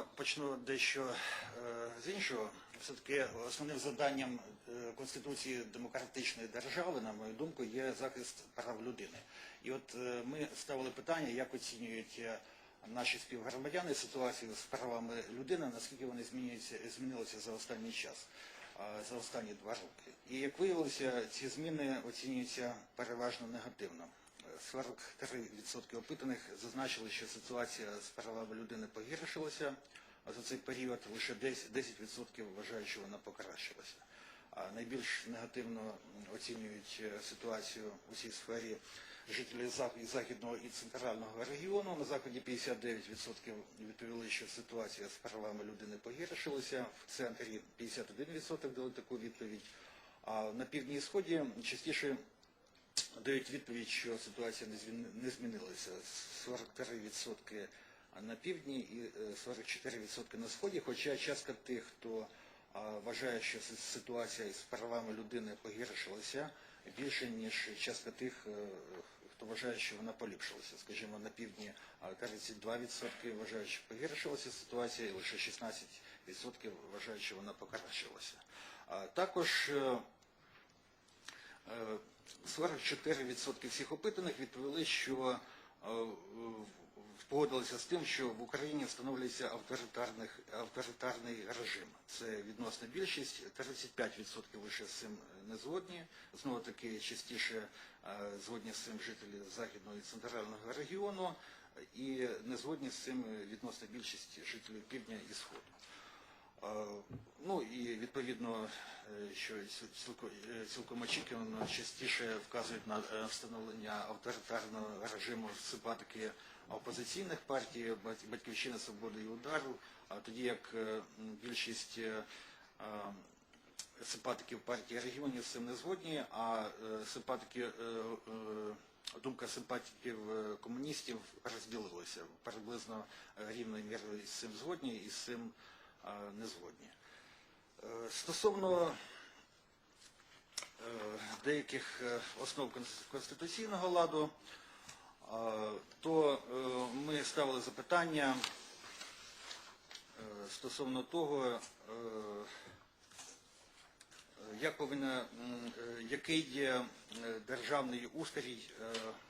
почну дещо е, з іншого. Все-таки основним завданням е, Конституції демократичної держави, на мою думку, є захист прав людини. І от е, ми ставили питання, як оцінюють наші співгромадяни ситуацію з правами людини, наскільки вони змінюються, змінилися за останній час, за останні два роки. І як виявилося, ці зміни оцінюються переважно негативно. 43% опитаних зазначили, що ситуація з правами людини погіршилася, а за цей період лише 10% 10% вважають, що вона покращилася. А найбільш негативно оцінюють е, ситуацію у цій сфері жителі західного і центрального регіону. На заході 59% відповіли, що ситуація з правами людини погіршилася. В центрі 51% дали таку відповідь. А на півдні і сході частіше дають відповідь, що ситуація не змінилася. 43% на півдні і е, 44% на сході. Хоча частка тих, хто вважає, що ситуація з правами людини погіршилася, більше ніж частка тих, е, хто вважає, що вона поліпшилася. Скажімо, на півдні 32% вважають, що погіршилася ситуація, і лише 16% вважають, що вона покращилася. Також е, Е, 44% всіх опитаних відповіли, що е, погодилися з тим, що в Україні встановлюється авторитарний режим. Це відносна більшість, 35% лише з цим не згодні. Знову таки частіше е, згодні з цим жителі Західного і Центрального регіону, і не згодні з цим відносна більшість жителів Півдня і Сходу. Ну і відповідно, е, що е, цілком очікувано частіше вказують на е, встановлення авторитарного режиму симпатики опозиційних партій, Бат- Батьківщина, Свободи і Удару, а тоді як більшість симпатиків партії регіонів з цим не згодні, а симпатики, думка симпатиків комуністів розділилася. Приблизно рівною мірою з цим згодні і з цим не згодні. Е, Стосовно е, деяких е, основ конституційного ладу, то ми ставили запитання стосовно того, як повинна, який є державний устрій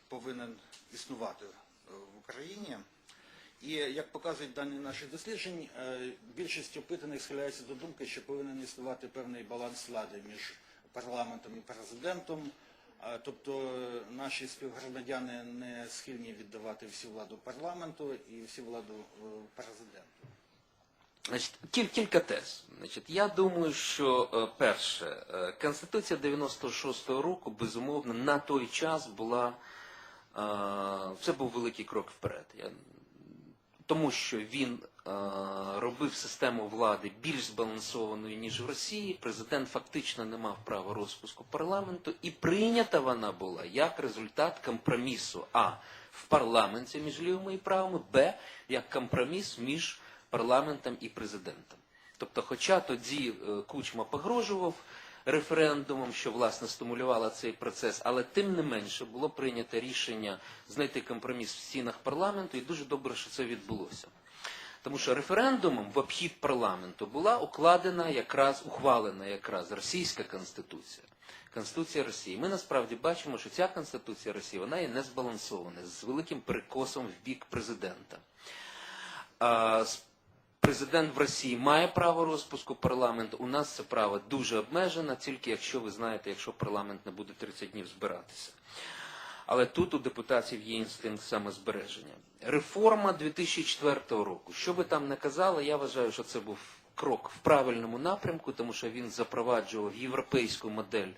повинен існувати в Україні. І як показують дані наших досліджень, е, більшість опитаних схиляється до думки, що повинен існувати певний баланс влади між парламентом і президентом. Тобто е, наші співгромадяни не схильні віддавати всю владу парламенту і всю владу е, президенту. Значить, кілька тез. Значить, я думаю, що перше, Конституція 96-го року, безумовно, на той час була. Це був великий крок вперед. Я, тому що він е, робив систему влади більш збалансованою, ніж в Росії. Президент фактично не мав права розпуску парламенту, і прийнята вона була як результат компромісу А в парламенті між лівими і правими, Б як компроміс між парламентом і президентом. Тобто, хоча тоді е, Кучма погрожував референдумом, що власне стимулювало цей процес, але тим не менше було прийнято рішення знайти компроміс в стінах парламенту, і дуже добре, що це відбулося. Тому що референдумом в обхід парламенту була укладена якраз ухвалена якраз російська конституція. Конституція Росії. Ми насправді бачимо, що ця конституція Росії вона є незбалансована з великим перекосом в бік президента. Президент в Росії має право розпуску парламенту. У нас це право дуже обмежено, тільки якщо ви знаєте, якщо парламент не буде 30 днів збиратися. Але тут у депутатів є інстинкт самозбереження. Реформа 2004 року. Що би там не казали, я вважаю, що це був крок в правильному напрямку, тому що він запроваджував європейську модель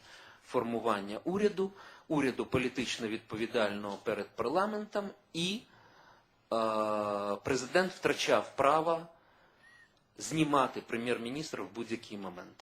формування уряду, уряду політично відповідального перед парламентом, і е, президент втрачав право знімати прем'єр-міністра в будь-який момент.